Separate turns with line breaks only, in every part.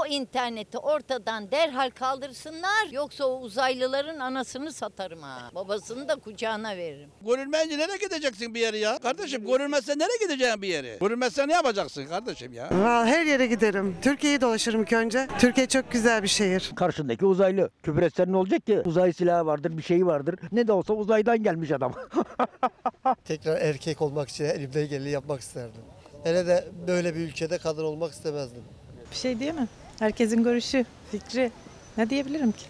O interneti ortadan derhal kaldırsınlar. Yoksa o uzaylıların anasını satarım ha. Babasını da kucağına veririm.
Görülmeyince nereye gideceksin bir yere ya? Kardeşim görülmezsen nereye gideceksin bir yere? Görülmezsen ne yapacaksın kardeşim ya?
Vallahi her yere giderim. Türkiye'yi dolaşırım ilk önce. Türkiye çok güzel bir şehir.
Karşındaki uzaylı. Küfür etsen ne olacak ki? Uzay silahı vardır, bir şeyi vardır. Ne de olsa uzaydan gelmiş adam.
Tekrar erkek olmak için elimden geleni yapmak isterdim. Hele de böyle bir ülkede kadın olmak istemezdim.
Bir şey diyemem. Herkesin görüşü, fikri. Ne diyebilirim ki?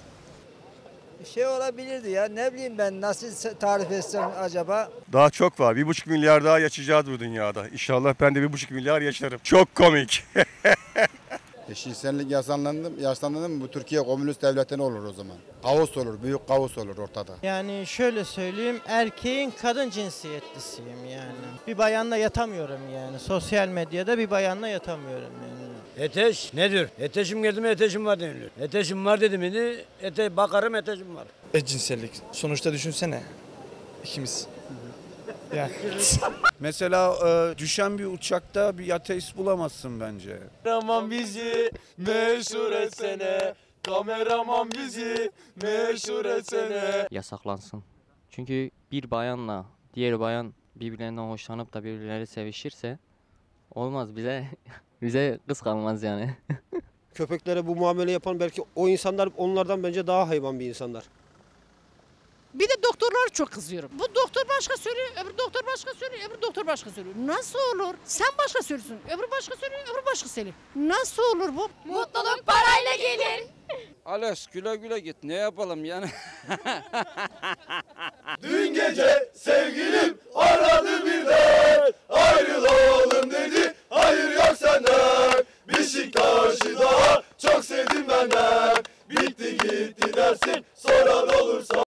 şey olabilirdi ya ne bileyim ben nasıl tarif etsem acaba.
Daha çok var. Bir buçuk milyar daha yaşayacağız bu dünyada. İnşallah ben de bir buçuk milyar yaşarım. Çok komik.
Eşcinsellik yasanlandı, yaşlandı mı bu Türkiye komünist devleti olur o zaman. Kaos olur, büyük kaos olur ortada.
Yani şöyle söyleyeyim erkeğin kadın cinsiyetlisiyim yani. Bir bayanla yatamıyorum yani. Sosyal medyada bir bayanla yatamıyorum yani.
Eteş nedir? Eteşim geldi mi eteşim var denilir. Eteşim var dedi miydi? Ete, bakarım eteşim var.
Eşcinsellik. Sonuçta düşünsene. İkimiz. Yani.
Mesela e, düşen bir uçakta bir ateist bulamazsın bence.
Kameraman bizi meşhur etsene. Kameraman bizi meşhur etsene.
yasaklansın. Çünkü bir bayanla diğer bayan birbirlerinden hoşlanıp da birbirleri sevişirse olmaz bize bize kız kalmaz yani.
Köpeklere bu muamele yapan belki o insanlar onlardan bence daha hayvan bir insanlar.
Bir de doktorlara çok kızıyorum. Bu doktor başka söylüyor, öbür doktor başka söylüyor, öbür doktor başka söylüyor. Nasıl olur? Sen başka söylüyorsun, öbür başka söylüyor, öbür başka söylüyor. Nasıl olur bu?
Mutluluk parayla gelir.
Ales güle güle git ne yapalım yani.
Dün gece sevgilim aradı gitti dersin soran olursa